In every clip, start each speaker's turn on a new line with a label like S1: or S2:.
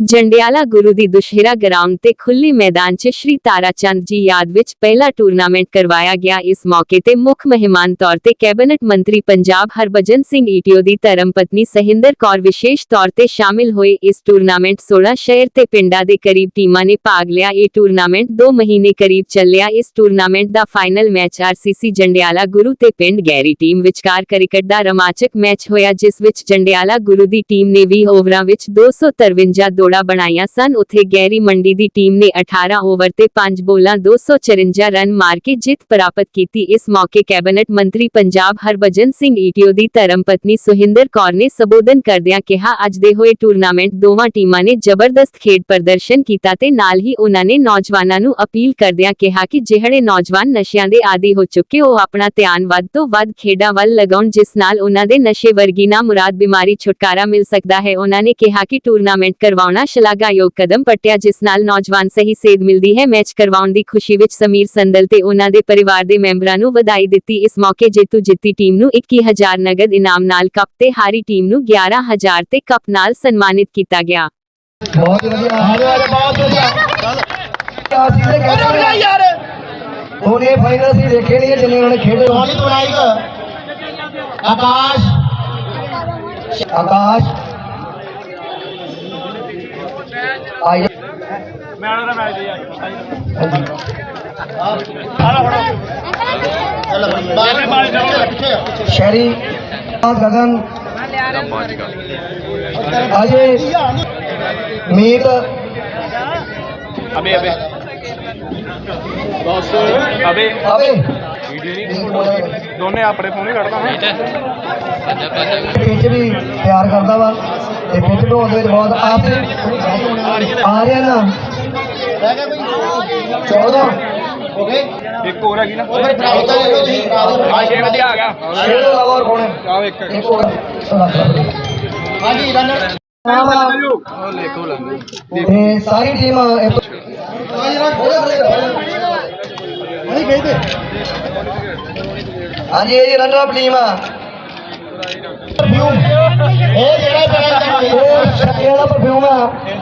S1: ਜੰਡਿਆਲਾ ਗੁਰੂ ਦੀ ਦੁਸ਼ਹਿਰਾ ਗਰਾਊਂਡ ਤੇ ਖੁੱਲੇ ਮੈਦਾਨ 'ਚ ਸ਼੍ਰੀ ਤਾਰਾਚੰਦ ਜੀ ਯਾਦ ਵਿੱਚ ਪਹਿਲਾ ਟੂਰਨਾਮੈਂਟ ਕਰਵਾਇਆ ਗਿਆ। ਇਸ ਮੌਕੇ ਤੇ ਮੁੱਖ ਮਹਿਮਾਨ ਤੌਰ ਤੇ ਕੈਬਨਿਟ ਮੰਤਰੀ ਪੰਜਾਬ ਹਰਭਜਨ ਸਿੰਘ ਈਟੀਓ ਦੀ ਧਰਮਪਤਨੀ ਸਹਿੰਦਰ ਕੌਰ ਵਿਸ਼ੇਸ਼ ਤੌਰ ਤੇ ਸ਼ਾਮਿਲ ਹੋਏ। ਇਸ ਟੂਰਨਾਮੈਂਟ 16 ਸ਼ਹਿਰ ਤੇ ਪਿੰਡਾਂ ਦੇ ਕਰੀਬ ਟੀਮਾਂ ਨੇ ਭਾਗ ਲਿਆ। ਇਹ ਟੂਰਨਾਮੈਂਟ 2 ਮਹੀਨੇ ਕਰੀਬ ਚੱਲਿਆ। ਇਸ ਟੂਰਨਾਮੈਂਟ ਦਾ final match RCC Jandiala Guru ਤੇ ਪਿੰਡ ਗੈਰੀ ਟੀਮ ਵਿਚਕਾਰ ਕ੍ਰਿਕਟ ਦਾ ਰੋਮਾਂਚਕ ਮੈਚ ਹੋਇਆ, ਜਿਸ ਵਿੱਚ ਜੰਡਿਆਲਾ ਗੁਰੂ ਦੀ ਟੀਮ ਨੇ 20 ਓਵਰਾਂ ਵਿੱਚ 253 ਦੌੜਾਂ ਬਣਾਈਆਂ ਸਨ। ਉਥੇ ਗੈਰੀ ਮੰਡੀ ਦੀ ਟੀਮ ਨੇ 18 ਓਵਰ ਤੇ 5 ਬੋਲਾਂ 254 ਰਨ ਮਾਰ ਕੇ ਜਿੱਤ ਪ੍ਰਾਪਤ ਕੀਤੀ। ਇਸ ਮੌਕੇ ਕੈਬਨਿਟ ਮੰਤਰੀ ਪੰਜਾਬ ਹਰਭਜਨ ਸਿੰਘ ਈਟੀਓ ਦੀ ਧਰਮਪਤਨੀ ਸੁਹਿੰਦਰ ਕੌਰ ਨੇ ਸੰਬੋਧਨ ਕਰਦਿਆਂ ਕਿਹਾ, ਅੱਜ ਦੇ ਹੋਏ ਟੂਰਨਾਮੈਂਟ ਦੋਵਾਂ ਟੀਮਾਂ ਨੇ ਜ਼ਬਰਦਸਤ ਖੇਡ ਪ੍ਰਦਰਸ਼ਨ ਕੀਤਾ ਤੇ ਨਾਲ ਹੀ ਉਹਨਾਂ ਨੇ ਨੌਜਵਾਨਾਂ ਨੂੰ ਅਪੀਲ ਕਰਦਿਆਂ ਕਿਹਾ ਕਿ ਜਿਹੜੇ ਨੌਜਵਾਨ ਨਸ਼ਿਆਂ ਦੇ ਆਦੀ ਹੋ ਚੁੱਕੇ, ਉਹ ਆਪਣਾ ਧਿਆਨ ਵੱਧ ਤੋਂ ਵੱਧ ਖੇਡਾਂ ਵੱਲ ਲਗਾਉਣ, ਜਿਸ ਨਾਲ ਉਹਨਾਂ ਦੇ ਨਸ਼ੇ ਵਰਗੀ ਨਾ ਮੁਰਾਦ ਬਿਮਾਰੀ, ਛੁਟਕਾਰਾ ਮਿਲ ਸਕਦਾ ਹੈ। ਉਹਨਾਂ ਨੇ ਕਿਹਾ ਕਿ ਟੂਰਨਾਮੈਂਟ ਕਰਵਾਉਣ ਸ਼ਲਾਘਾਯੋਗ ਕਦਮ ਪੱਟਿਆ ਜਿਸ ਨਾਲ ਨੌਜਵਾਨ ਸਹੀ ਸੇਧ ਮਿਲਦੀ ਹੈ। ਮੈਚ ਕਰਵਾਉਣ ਦੀ ਖੁਸ਼ੀ ਵਿੱਚ ਸਮੀਰ ਸੰਦਲ ਤੇ ਉਹਨਾਂ ਦੇ ਪਰਿਵਾਰ ਦੇ ਮੈਂਬਰਾਂ ਨੂੰ ਵਧਾਈ ਦਿੱਤੀ। ਇਸ ਮੌਕੇ ਜੇਤੂ ਜਿੱਤੀ ਟੀਮ ਨੂੰ 21000 ਨਗਦ ਇਨਾਮ ਨਾਲ ਕੱਪ ਤੇ ਹਾਰੀ ਟੀਮ ਨੂੰ 11000 ਤੇ ਕੱਪ ਨਾਲ ਸਨਮਾਨਿਤ ਕੀਤਾ ਗਿਆ।
S2: ਬਹੁਤ ਵਧੀਆ। ਹਾਰੇ ਬਹੁਤ ਵਧੀਆ
S3: ਯਾਰ
S2: ਹੁਣ ਇਹ ਫਾਈਨਲ ਅਸੀਂ ਦੇਖੇ ਨਹੀਂ ਜਿੰਨੇ ਉਹਨਾਂ ਨੇ ਖੇਡੇ
S3: ਰੋਹਿਤ ਬਣਾਈਕ ਆਕਾਸ਼।
S2: ਆਕਾਸ਼। ਆਈ
S4: ਮੈਂ ਆਣਾ ਮੈਚ ਦੇ ਯਾਰ
S2: ਸ਼ਹਿਰੀ ਗਗਨ। ਅਜੇ ਮੀਤ।
S4: ਅਬੇ ਅਬੇ। ਬਸ। ਅਬੇ।
S2: ਅਬੇ।
S4: ਦੋਨੇ ਆਪਣੇ ਫੋਨ ਹੀ ਕੱਢਦਾ। ਹਾਂ
S2: ਪਿੱਚ ਵੀ ਤਿਆਰ ਕਰਦਾ ਵਾ। ਤੇ ਪਿੱਚ ਢੋਣ ਦੇ ਵਿੱਚ ਬਹੁਤ ਆਪ ਆ ਰਿਹਾ ਨਾ।
S3: ਰਹਿ ਗਿਆ ਕੋਈ
S2: 14
S3: ਹੋ ਗਏ
S4: ਇੱਕ ਹੋਰ ਹੈਗੀ ਨਾ।
S3: ਉਹ ਫਿਰ ਪ੍ਰਾਪਤ ਕਰ ਲਓ ਤੁਸੀਂ
S4: ਆ ਛੇ ਵਧੀਆ ਆ ਗਿਆ।
S2: ਛੇ ਤੋਂ ਹੋਰ ਕੌਣ ਹੈ?
S4: ਆ ਇੱਕ।
S2: ਇੱਕ ਹੋਰ।
S3: ਹਾਂਜੀ ਰਨਰ
S2: ਤੇ ਸਾਰੀ ਟੀਮ ਹਾਂਜੀ ਇਹ ਰਨਰ ਅਪ ਟੀਮ ਆ।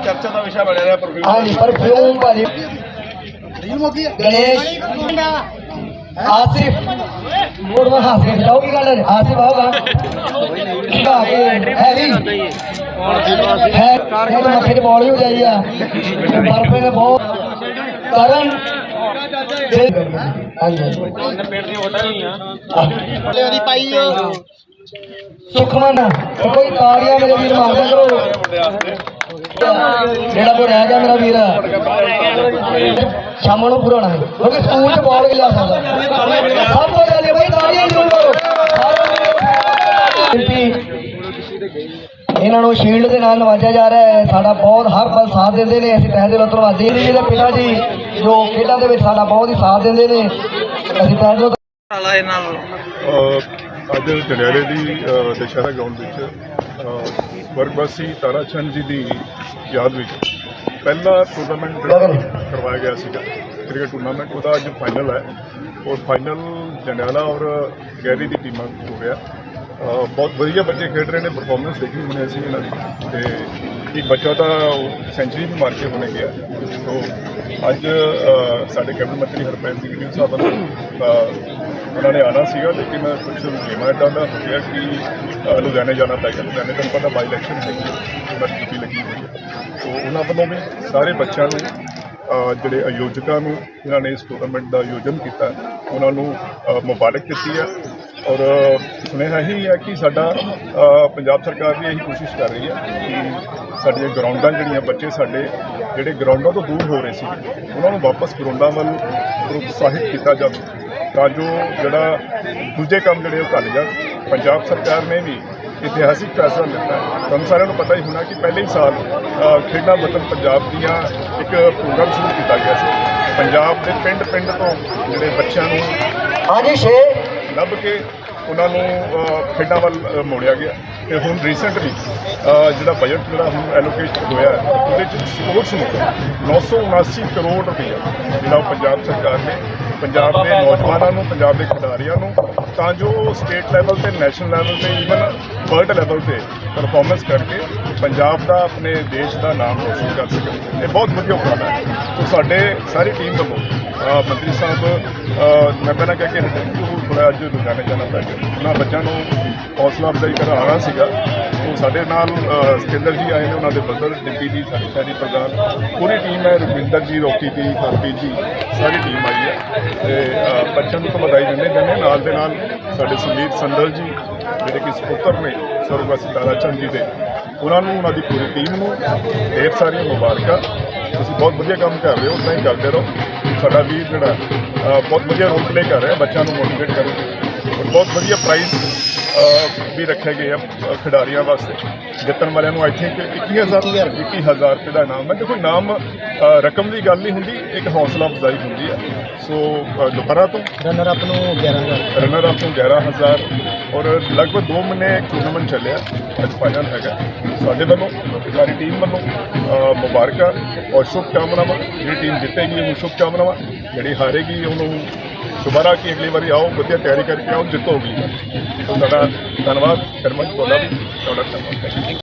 S4: ਚਰਚਾ ਦਾ ਵਿਸ਼ਾ ਬਣਿਆ ਰਿਹਾ ਪਰਫਿਊਮ
S2: ਹਾਂਜੀ ਪਰਫਿਊਮ ਭਾਜੀ
S3: ਰੀਲ ਮੁੱਕੀ
S2: ਗਣੇਸ਼ ਆਸਿਫ ਮੋੜ ਮਾ ਹਾਸ ਕੇ ਜਾਓ ਕੀ ਗੱਲ ਹੈ ਆਸਿਫ ਆਊਗਾ ਕਾ ਕੇ ਹੈਵੀ ਹੈ ਇਹ ਮੱਥੇ ਤੇ ਬੋਲ ਹੀ ਹੋ ਜਾਈ ਆ ਬਰਫੇ ਨੇ ਬਹੁਤ ਕਰਨ ਦੇ ਹਾਂਜੀ
S4: ਪੇਟ ਦੀ ਹੋਟਲ ਨਹੀਂ ਆ
S3: ਹਲੇ ਉਹਦੀ ਪਾਈ ਓ
S2: ਸੁਖਮਨ ਕੋਈ ਤਾੜੀਆਂ ਮੇਰੇ ਵੀਰ ਮਾਰਦਾ ਕਰੋ। ਜਿਹੜਾ ਕੋ ਰਹਿ ਗਿਆ ਮੇਰਾ ਵੀਰ। ਸ਼ਾਮ ਨੂੰ ਪੂਰਾ ਹੋਣਾ ਹੈ। ਕਿਉਂਕਿ ਸਕੂਲ ਚ ਬਾਲ ਵੀ ਲਿਆ ਸਕਦਾ। ਸਭ ਤੋਂ ਪਹਿਲੇ ਬਈ ਤਾੜੀਆਂ ਜ਼ਰੂਰ ਮਾਰੋ ਇਹਨਾਂ ਨੂੰ ਸ਼ੀਲਡ ਦੇ ਨਾਲ ਨਵਾਜਿਆ ਜਾ ਰਿਹਾ ਹੈ। ਸਾਡਾ ਬਹੁਤ ਹਰ ਪਲ ਸਾਥ ਦਿੰਦੇ ਨੇ। ਅਸੀਂ ਤਹਿ ਦਿਲੋਂ ਧੰਨਵਾਦੀ। ਨੇ ਜਿਹਦੇ ਪਿਤਾ ਜੀ ਜੋ ਖੇਡਾਂ ਦੇ ਵਿੱਚ ਸਾਡਾ ਬਹੁਤ ਹੀ ਸਾਥ ਦਿੰਦੇ ਨੇ। ਅਸੀਂ ਤਹਿ ਦਿਲੋਂ
S5: ਅੱਜ ਜਨਿਆਰੇ ਦੀ ਦੁਸ਼ਹਿਰਾ ਗਰਾਊਂਡ ਵਿੱਚ ਅਹ ਸਵਰਗਵਾਸੀ ਤਾਰਾ ਚੰਦ ਜੀ ਦੀ ਯਾਦ ਵਿੱਚ ਪਹਿਲਾ ਟੂਰਨਾਮੈਂਟ ਕਰਵਾਇਆ ਗਿਆ ਸੀਗਾ ਕ੍ਰਿਕਟ ਟੂਰਨਾਮੈਂਟ ਉਹਦਾ ਅੱਜ ਫਾਈਨਲ ਹੈ। ਔਰ ਫਾਈਨਲ ਜੰਡਿਆਲਾ ਔਰ ਗੈਰੀ ਦੀ ਟੀਮਾਂ ਹੋ ਅਹ ਬਹੁਤ ਵਧੀਆ ਬੱਚੇ ਖੇਡ ਰਹੇ ਨੇ ਪਰਫਾਰਮੈਂਸ ਦੇਖੀ ਹੁਣੇ ਅਸੀਂ ਇਹਨਾਂ ਦੀ। ਤੇ ਇੱਕ ਬੱਚਾ ਤਾਂ ਸੈਂਚੁਰੀ ਵੀ ਮਾਰ ਕੇ ਹੁਣੇ ਗਿਆ। ਸੋ ਅੱਜ ਸਾਡੇ ਕੈਬਨਿਟ ਮੰਤਰੀ ਹਰਪ੍ਰੀਤ ਸਿੰਘ ਗਿੱਲ ਸਾਹਿਬ ਨੂੰ ਅਹ, ਉਹਨਾਂ ਨੇ ਆਣਾ ਸੀਗਾ ਲੇਕਿਨ ਕੁਝ ਗੇਮਾਂ ਇੱਦਾਂ ਦਾ ਹੋ ਗਿਆ ਕਿ ਅਹ, ਲੁਧਿਆਣੇ ਜਾਣਾ ਪੈ ਗਿਆ। ਲੁਧਿਆਣੇ ਤੁਹਾਨੂੰ ਪਤਾ ਬਾਈ ਇਲੈਕਸ਼ਨ ਹੈਗੀ ਹੈ ਉਹਨਾਂ ਦੀ ਡਿਊਟੀ ਲੱਗੀ ਹੋਈ ਹੈ। ਸੋ ਉਹਨਾਂ ਵੱਲੋਂ ਵੀ ਸਾਰੇ ਬੱਚਿਆਂ ਨੂੰ ਜਿਹੜੇ ਆਯੋਜਕਾਂ ਨੂੰ ਜਿਨ੍ਹਾਂ ਨੇ ਇਸ ਟੂਰਨਾਮੈਂਟ ਦਾ ਆਯੋਜਨ ਕੀਤਾ ਉਹਨਾਂ ਨੂੰ ਮੁਬਾਰਕ ਦਿੱਤੀ ਹੈ। ਔਰ ਸੁਨੇਹਾ ਹੀ ਹੈ ਕਿ ਸਾਡਾ ਪੰਜਾਬ ਸਰਕਾਰ ਵੀ ਇਹੀ ਕੋਸ਼ਿਸ਼ ਕਰ ਰਹੀ ਹੈ ਕਿ ਸਾਡੀਆਂ ਗਰਾਊਂਡਾਂ ਜਿਹੜੀਆਂ ਬੱਚੇ ਸਾਡੇ ਜਿਹੜੇ ਗਰਾਊਂਡਾਂ ਤੋਂ ਦੂਰ ਹੋ ਰਹੇ ਸੀ ਉਹਨਾਂ ਨੂੰ ਵਾਪਸ ਗਰਾਊਂਡਾਂ ਵੱਲ ਪ੍ਰੋਤਸਾਹਿਤ ਕੀਤਾ ਜਾਵੇ। ਤਾਂ ਜੋ ਜਿਹੜਾ ਦੂਜੇ ਕੰਮ ਜਿਹੜੇ ਉਹ ਘੱਟ ਜਾਣ। ਪੰਜਾਬ ਸਰਕਾਰ ਨੇ ਵੀ ਇਤਿਹਾਸਿਕ ਫੈਸਲਾ ਲਿੱਤਾ। ਤੁਹਾਨੂੰ ਸਾਰਿਆਂ ਨੂੰ ਪਤਾ ਹੀ ਹੋਣਾ ਕਿ ਪਹਿਲੇ ਹੀ ਸਾਲ ਖੇਡਾਂ ਵਤਨ ਪੰਜਾਬ ਦੀਆਂ ਇੱਕ ਪ੍ਰੋਗਰਾਮ ਸ਼ੁਰੂ ਕੀਤਾ ਗਿਆ ਸੀ। ਪੰਜਾਬ ਦੇ ਪਿੰਡ ਪਿੰਡ ਤੋਂ ਜਿਹੜੇ ਬੱਚਿਆਂ ਨੂੰ
S2: ਹਾਂਜੀ ਛੇ।
S5: ਲੱਭ ਕੇ ਉਹਨਾਂ ਨੂੰ ਖੇਡਾਂ ਵੱਲ ਮੋੜਿਆ ਗਿਆ। ਤੇ ਹੁਣ ਰੀਸੈਂਟਲੀ ਜਿਹੜਾ ਬਜਟ ਜਿਹੜਾ ਹੁਣ ਐਲੋਕੇਟ ਹੋਇਆ ਉਹਦੇ ਚ ਸਪੋਰਟਸ ਨੂੰ 979 ਕਰੋੜ ਰੁਪਏ ਜਿਹੜਾ ਪੰਜਾਬ ਸਰਕਾਰ ਨੇ ਪੰਜਾਬ ਦੇ ਨੌਜਵਾਨਾਂ ਨੂੰ, ਪੰਜਾਬ ਦੇ ਖਿਡਾਰੀਆਂ ਨੂੰ, ਤਾਂ ਜੋ ਸਟੇਟ ਲੈਵਲ ਤੇ ਨੈਸ਼ਨਲ ਲੈਵਲ ਤੇ ਈਵਨ ਵਰਲਡ ਲੈਵਲ ਤੇ ਪਰਫਾਰਮੈਂਸ ਕਰਕੇ ਪੰਜਾਬ ਦਾ ਆਪਣੇ ਦੇਸ਼ ਦਾ ਨਾਮ ਰੋਸ਼ਨ ਕਰ ਸਕਣ ਇਹ ਬਹੁਤ ਵਧੀਆ ਉਪਰਾਲਾ ਹੈ। ਸੋ ਸਾਡੇ ਸਾਰੀ ਟੀਮ ਵੱਲੋਂ ਮੰਤਰੀ ਸਾਹਿਬ ਮੈਂ ਪਹਿਲਾਂ ਕਹਿ ਕੇ ਹਟਿਆ ਕਿ ਉਹ ਥੋੜਾ ਅੱਜ ਲੁਧਿਆਣੇ ਜਾਣਾ ਪੈ ਗਿਆ। ਉਹਨਾਂ ਬੱਚਿਆਂ ਨੂੰ ਹੌਸਲਾ ਅਫਜ਼ਾਈ ਕਰਾਉਣਾ ਸੀਗਾ। ਉਹ ਸਾਡੇ ਨਾਲ ਸਤਿੰਦਰ ਜੀ ਆਏ ਨੇ, ਉਹਨਾਂ ਦੇ ਬਜ਼ਰ ਡਿੰਪੀ ਜੀ, ਸਾਡੇ ਸ਼ਹਿਰੀ ਪ੍ਰਧਾਨ। ਪੂਰੀ ਟੀਮ ਹੈ ਰਵਿੰਦਰ ਜੀ, ਰੋਕੀ ਜੀ, ਹਰਪ੍ਰੀਤ ਜੀ, ਸਾਰੀ ਟੀਮ ਆਈ ਹੈ। ਤੇ ਬੱਚਿਆਂ ਨੂੰ ਤਾਂ ਵਧਾਈ ਦਿੰਦੇ ਜਾਂਦੇ। ਨਾਲ ਦੇ ਨਾਲ ਸਾਡੇ ਸੁਮੀਤ ਸੰਦਲ ਜੀ, ਜਿਹੜੇ ਕਿ ਸਪੁੱਤਰ ਨੇ ਸਰਵਗਾਸੀ ਤਾਰਾ ਚੰਦ ਜੀ ਦੇ ਉਹਨਾਂ ਨੂੰ, ਉਹਨਾਂ ਦੀ ਪੂਰੀ ਟੀਮ ਨੂੰ ਢੇਰ ਸਾਰੀਆਂ ਮੁਬਾਰਕਾਂ। ਤੁਸੀਂ ਬਹੁਤ ਵਧੀਆ ਕੰਮ ਕਰ ਰਹੇ ਹੋ, ਉਦਾਂ ਹੀ ਕਰਦੇ ਰਹੋ। ਸਾਡਾ ਵੀਰ ਜਿਹੜਾ ਬਹੁਤ ਵਧੀਆ ਰੋਲ ਪਲੇ ਕਰ ਰਿਹਾ, ਬੱਚਿਆਂ ਨੂੰ ਮੋਟੀਵੇਟ ਕਰ। ਔਰ ਬਹੁਤ ਵਧੀਆ ਪ੍ਰਾਈਜ਼ ਵੀ ਰੱਖੇ ਗਏ ਆ ਖਿਡਾਰੀਆਂ ਵਾਸਤੇ। ਜਿੱਤਣ ਵਾਲਿਆਂ ਨੂੰ ਆਈ ਥਿੰਕ 21000 21000 ਰੁਪਏ ਦਾ ਇਨਾਮ ਹੈ। ਦੇਖੋ ਇਨਾਮ ਰਕਮ ਦੀ ਗੱਲ ਨਹੀਂ ਹੁੰਦੀ ਇੱਕ ਹੌਸਲਾ ਅਫਜ਼ਾਈ ਹੁੰਦੀ ਹੈ। ਸੋ ਦੁਪਹਿਰਾਂ ਤੋਂ
S2: ਰਨਰ ਅਪ ਨੂੰ 11000
S5: ਰਨਰ ਅਪ ਨੂੰ 11000 ਔਰ ਲਗਭਗ 2 ਮਹੀਨੇ ਟੂਰਨਾਮੈਂਟ ਚੱਲਿਆ। ਅੱਜ ਫਾਈਨਲ ਹੈਗਾ। ਸਾਡੇ ਵੱਲੋਂ ਸਾਰੀ ਟੀਮ ਵੱਲੋਂ ਮੁਬਾਰਕਾਂ ਔਰ ਸ਼ੁਭ ਕਾਮਨਾਵਾਂ ਜਿਹੜੀ ਟੀਮ ਜਿੱਤੇਗੀ ਉਹਨੂੰ ਸ਼ੁਭ ਕਾਮਨਾਵਾਂ ਜਿਹੜੀ ਹਾਰੇਗੀ ਉਹਨੂੰ ਦੁਬਾਰਾ ਕੀ ਅਗਲੀ ਵਾਰੀ ਆਓ, ਵਧੀਆ ਤਿਆਰੀ ਕਰਕੇ ਆਓ ਜਿੱਤੋਗੀ ਤੁਹਾਡਾ ਧੰਨਵਾਦ, ਸ਼ਰਮਾ ਜੀ, ਤੁਹਾਡਾ ਵੀ, ਤੁਹਾਡਾ ਧੰਨਵਾਦ।